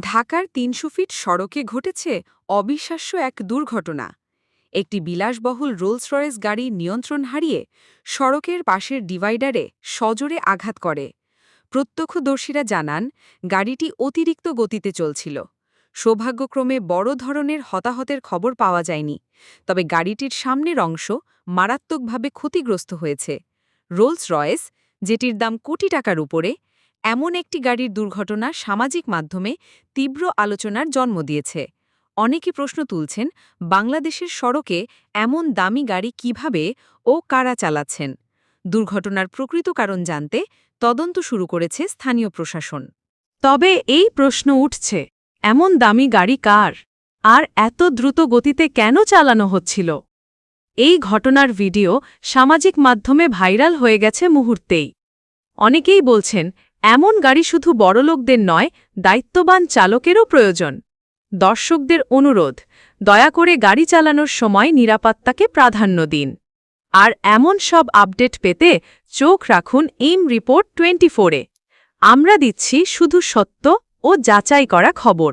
ঢাকার তিনশো ফিট সড়কে ঘটেছে অবিশ্বাস্য এক দুর্ঘটনা। একটি বিলাসবহুল রোলস রয়েস গাড়ি নিয়ন্ত্রণ হারিয়ে সড়কের পাশের ডিভাইডারে সজোরে আঘাত করে। প্রত্যক্ষদর্শীরা জানান, গাড়িটি অতিরিক্ত গতিতে চলছিল। সৌভাগ্যক্রমে বড় ধরনের হতাহতের খবর পাওয়া যায়নি। তবে গাড়িটির সামনের অংশ মারাত্মকভাবে ক্ষতিগ্রস্ত হয়েছে। রোলস রয়েস যেটির দাম কোটি টাকার উপরে, এমন একটি গাড়ির দুর্ঘটনা সামাজিক মাধ্যমে তীব্র আলোচনার জন্ম দিয়েছে। অনেকে প্রশ্ন তুলছেন, বাংলাদেশের সড়কে এমন দামি গাড়ি কীভাবে ও কারা চালাচ্ছেন? দুর্ঘটনার প্রকৃত কারণ জানতে তদন্ত শুরু করেছে স্থানীয় প্রশাসন। তবে এই প্রশ্ন উঠছে, এমন দামি গাড়ি কার? আর এত দ্রুত গতিতে কেন চালানো হচ্ছিল? এই ঘটনার ভিডিও সামাজিক মাধ্যমে ভাইরাল হয়ে গেছে মুহূর্তেই। অনেকেই বলছেন, এমন গাড়ি শুধু বড়লোকদের নয়, দায়িত্ববান চালকেরও প্রয়োজন। দর্শকদের অনুরোধ, দয়া করে গাড়ি চালানোর সময় নিরাপত্তাকে প্রাধান্য দিন। আর এমন সব আপডেট পেতে চোখ রাখুন এইম রিপোর্ট টোয়েন্টি ফোরে আমরা দিচ্ছি শুধু সত্য ও যাচাই করা খবর।